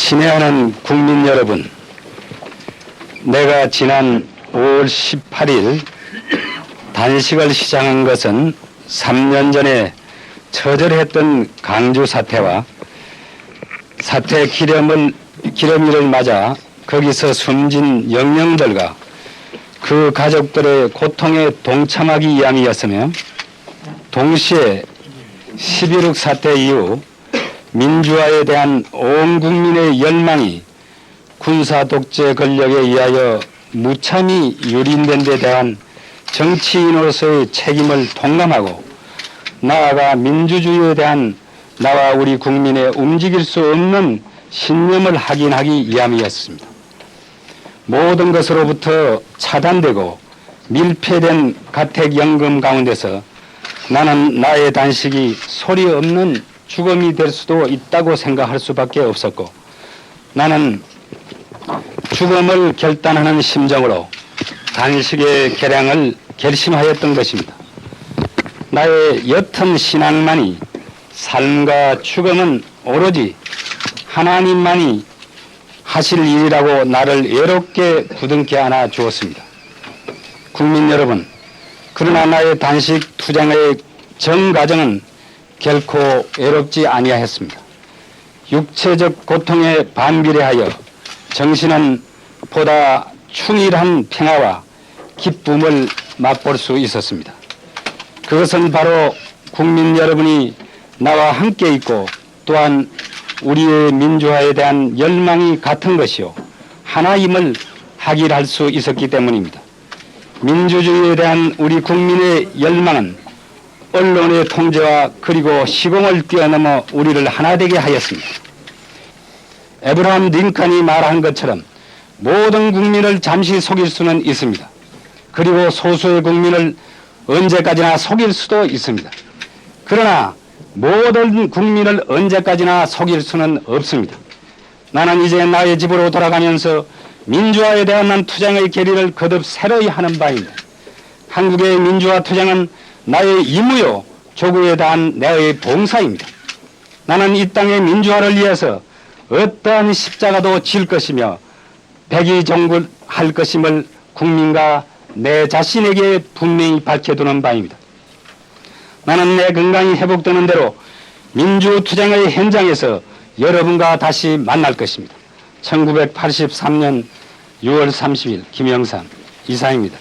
친애하는 국민 여러분, 내가 지난 5월 18일 단식을 시작한 것은 3년 전에 처절했던 강주 사태와 사태 기념을, 기념일을 맞아 거기서 숨진 영령들과 그 가족들의 고통에 동참하기 위함이었으며 동시에 11.6 사태 이후 민주화에 대한 온 국민의 열망이 군사 독재 권력에 의하여 무참히 유린된 데 대한 정치인으로서의 책임을 통감하고 나아가 민주주의에 대한 나와 우리 국민의 움직일 수 없는 신념을 확인하기 위함이었습니다. 모든 것으로부터 차단되고 밀폐된 가택연금 가운데서 나는 나의 단식이 소리 없는 죽음이 될 수도 있다고 생각할 수밖에 없었고 나는 죽음을 결단하는 심정으로 단식의 개량을 결심하였던 것입니다. 나의 옅은 신앙만이 삶과 죽음은 오로지 하나님만이 하실 일이라고 나를 외롭게 부둥켜 안아 주었습니다. 국민 여러분, 그러나 나의 단식 투쟁의 전 과정은 결코 외롭지 아니하였습니다. 육체적 고통에 반비례하여 정신은 보다 충일한 평화와 기쁨을 맛볼 수 있었습니다. 그것은 바로 국민 여러분이 나와 함께 있고 또한 우리의 민주화에 대한 열망이 같은 것이요 하나임을 확인할 수 있었기 때문입니다. 민주주의에 대한 우리 국민의 열망은 언론의 통제와 그리고 시공을 뛰어넘어 우리를 하나 되게 하였습니다. 에브라함 링컨이 말한 것처럼 모든 국민을 잠시 속일 수는 있습니다. 그리고 소수의 국민을 언제까지나 속일 수도 있습니다. 그러나 모든 국민을 언제까지나 속일 수는 없습니다. 나는 이제 나의 집으로 돌아가면서 민주화에 대한 난 투쟁의 결의를 거듭 새로이 하는 바입니다. 한국의 민주화 투쟁은 나의 임무요 조국에 대한 내의 봉사입니다. 나는 이 땅의 민주화를 위해서 어떠한 십자가도 질 것이며 백의종굴할 것임을 국민과 내 자신에게 분명히 밝혀두는 바입니다. 나는 내 건강이 회복되는 대로 민주투쟁의 현장에서 여러분과 다시 만날 것입니다. 1983년 6월 30일 김영삼 이사입니다.